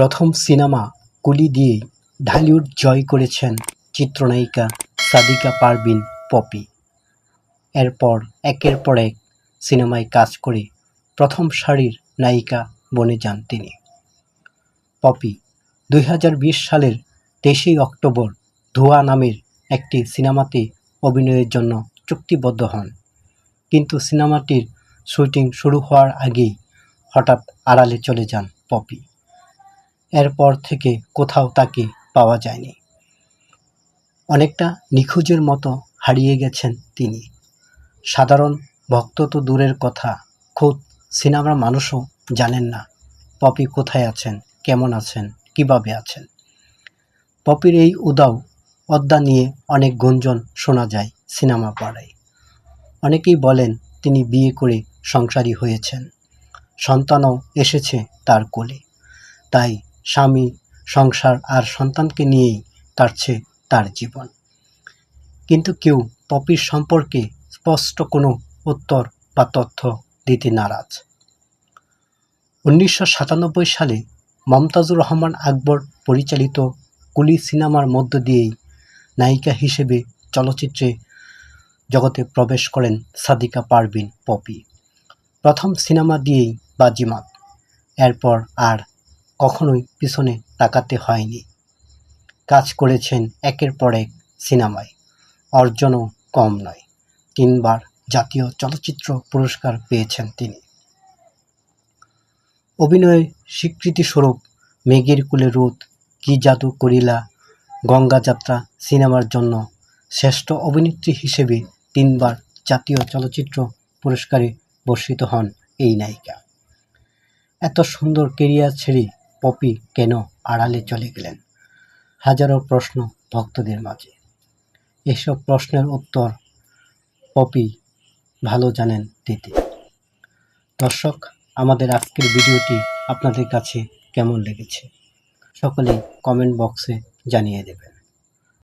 প্রথম সিনেমা কুলি দিয়েই ঢালিউড জয় করেছেন চিত্রনায়িকা সাদিকা পারভিন পপি। এরপর একের পর এক সিনেমায় কাজ করে প্রথম সারির নায়িকা বনে যান তিনি। পপি দুই হাজার বিশ সালের তেইশে অক্টোবর ধোয়া নামের একটি সিনেমাতে অভিনয়ের জন্য চুক্তিবদ্ধ হন। কিন্তু সিনেমাটির শুটিং শুরু হওয়ার আগেই হঠাৎ আড়ালে চলে যান পপি। এরপর থেকে কোথাও তাকে পাওয়া যায়নি। অনেকটা নিখোঁজের মতো হারিয়ে গেছেন তিনি। সাধারণ ভক্ত তো দূরের কথা, খোদ সিনেমার মানুষও জানেন না পপি কোথায় আছেন, কেমন আছেন, কীভাবে আছেন। পপির এই উদাও অদ্দা নিয়ে অনেক গুঞ্জন শোনা যায় সিনেমা পাড়ায়। অনেকেই বলেন তিনি বিয়ে করে সংসারী হয়েছেন। সন্তানও এসেছে তার কোলে। তাই স্বামী, সংসার আর সন্তানকে নিয়েই কাটছে তার জীবন। কিন্তু কেউ পপির সম্পর্কে স্পষ্ট কোনো উত্তর বা তথ্য দিতে নারাজ। উনিশশো সাতানব্বই সালে মমতাজুর রহমান আকবর পরিচালিত কুলি সিনেমার মধ্য দিয়েই নায়িকা হিসেবে চলচ্চিত্রে জগতে প্রবেশ করেন সাদিকা পারভিন পপি। প্রথম সিনেমা দিয়েই বাজিমাত। এরপর আর কখনোই পিছনে তাকাতে হয়নি। কাজ করেছেন একের পর এক সিনেমায়। অর্জনও কম নয়। তিনবার জাতীয় চলচ্চিত্র পুরস্কার পেয়েছেন তিনি। অভিনয়ের স্বীকৃতিস্বরূপ মেঘের কুলে রোদ, কি জাদু করিলা, গঙ্গা যাত্রা সিনেমার জন্য শ্রেষ্ঠ অভিনেত্রী হিসেবে তিনবার জাতীয় চলচ্চিত্র পুরস্কারে বর্ষিত হন এই নায়িকা। এত সুন্দর কেরিয়ার ছেড়ে পপি কেন আড়ালে চলে গেলেন? হাজারো প্রশ্ন ভক্তদের মাঝে। এসব প্রশ্নের উত্তর পপি ভালো জানেন দিতে। দর্শক, আমাদের আজকের ভিডিওটি আপনাদের কাছে কেমন লেগেছে? সকলেই কমেন্ট বক্সে জানিয়ে দেবেন।